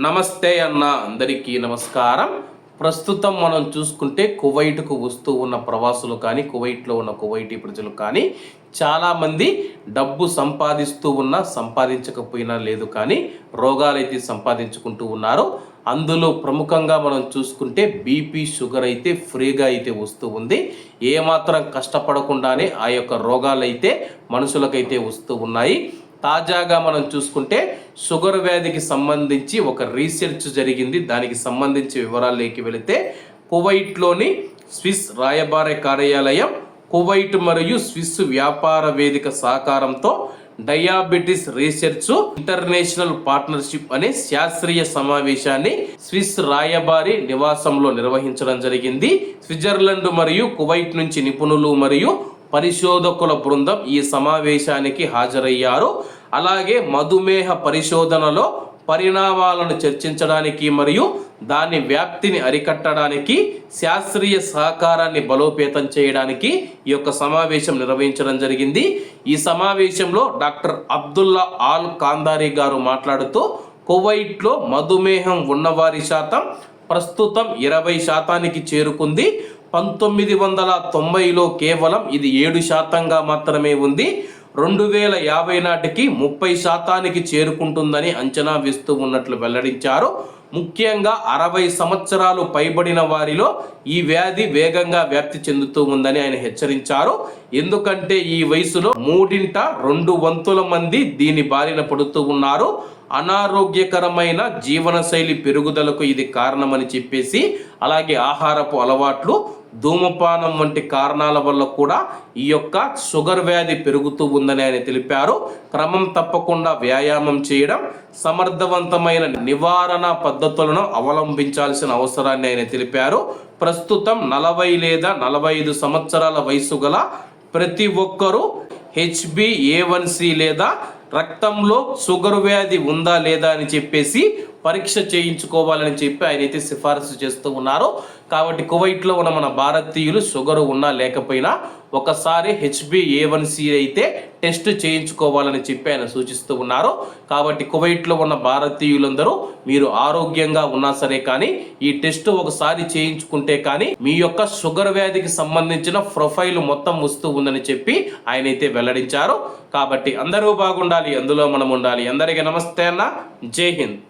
నమస్తే అన్న అందరికీ నమస్కారం. ప్రస్తుతం మనం చూసుకుంటే కువైట్కు వస్తూ ఉన్న ప్రవాసులు కానీ కువైట్లో ఉన్న కువైటీ ప్రజలు కానీ చాలామంది డబ్బు సంపాదిస్తూ ఉన్నా సంపాదించకపోయినా లేదు కానీ రోగాలైతే సంపాదించుకుంటూ ఉన్నారు. అందులో ప్రముఖంగా మనం చూసుకుంటే బీపీ షుగర్ అయితే ఫ్రీగా అయితే వస్తూ ఉంది. ఏమాత్రం కష్టపడకుండానే ఆ యొక్క రోగాలైతే మనుషులకైతే వస్తూ ఉన్నాయి. తాజాగా మనం చూసుకుంటే షుగర్ వ్యాధికి సంబంధించి ఒక రీసెర్చ్ జరిగింది. దానికి సంబంధించి వివరాల్లోకి వెళితే కువైట్లోని స్విస్ రాయబార కార్యాలయం కువైట్ మరియు స్విస్ వ్యాపార వేదిక సహకారంతో డయాబెటిస్ రీసెర్చ్ ఇంటర్నేషనల్ పార్ట్నర్షిప్ అనే శాస్త్రీయ సమావేశాన్ని స్విస్ రాయబారి నివాసంలో నిర్వహించడం జరిగింది. స్విట్జర్లాండ్ మరియు కువైట్ నుంచి నిపుణులు మరియు పరిశోధకుల బృందం ఈ సమావేశానికి హాజరయ్యారు. అలాగే మధుమేహ పరిశోధనలో పరిణామాలను చర్చించడానికి మరియు దాని వ్యాప్తిని అరికట్టడానికి శాస్త్రీయ సహకారాన్ని బలోపేతం చేయడానికి ఈ యొక్క సమావేశం నిర్వహించడం జరిగింది. ఈ సమావేశంలో డాక్టర్ అబ్దుల్లా ఆల్ కాందారి గారు మాట్లాడుతూ కువైట్లో మధుమేహం ఉన్నవారి శాతం ప్రస్తుతం ఇరవై శాతానికి చేరుకుంది. పంతొమ్మిది వందల తొంభైలో కేవలం ఇది ఏడు శాతంగా మాత్రమే ఉంది. రెండు వేల యాభై నాటికి ముప్పై శాతానికి చేరుకుంటుందని అంచనా వేస్తూ ఉన్నట్లు వెల్లడించారు. ముఖ్యంగా అరవై సంవత్సరాలు పైబడిన వారిలో ఈ వ్యాధి వేగంగా వ్యాప్తి చెందుతూ ఉందని ఆయన హెచ్చరించారు. ఎందుకంటే ఈ వయసులో మూడింట రెండు వంతుల మంది దీని బారిన పడుతూ ఉన్నారు. అనారోగ్యకరమైన జీవనశైలి పెరుగుదలకు ఇది కారణమని చెప్పేసి అలాగే ఆహారపు అలవాట్లు ధూమపానం వంటి కారణాల వల్ల కూడా ఈ యొక్క షుగర్ వ్యాధి పెరుగుతూ ఉందని ఆయన తెలిపారు. క్రమం తప్పకుండా వ్యాయామం చేయడం సమర్థవంతమైన నివారణ పద్ధతులను అవలంబించాల్సిన అవసరాన్ని ఆయన తెలిపారు. ప్రస్తుతం నలభై లేదా నలభై ఐదు సంవత్సరాల వయసు గల ప్రతి ఒక్కరూ హెచ్బి ఏ లేదా రక్తంలో షుగర్ వ్యాధి ఉందా లేదా అని చెప్పేసి పరీక్ష చేయించుకోవాలని చెప్పి ఆయన అయితే సిఫారసు చేస్తూ ఉన్నారు. కాబట్టి కువైట్లో ఉన్న మన భారతీయులు షుగర్ ఉన్నా లేకపోయినా ఒకసారి హెచ్బి ఏ అయితే టెస్ట్ చేయించుకోవాలని చెప్పి ఆయన సూచిస్తూ ఉన్నారు. కాబట్టి కువైట్లో ఉన్న భారతీయులందరూ మీరు ఆరోగ్యంగా ఉన్నా సరే కానీ ఈ టెస్ట్ ఒకసారి చేయించుకుంటే కానీ మీ యొక్క షుగర్ వ్యాధికి సంబంధించిన ప్రొఫైల్ మొత్తం వస్తూ ఉందని చెప్పి ఆయన అయితే వెల్లడించారు. కాబట్టి అందరూ బాగుండాలి అందులో మనం ఉండాలి. అందరికీ నమస్తే అన్న. జై హింద్.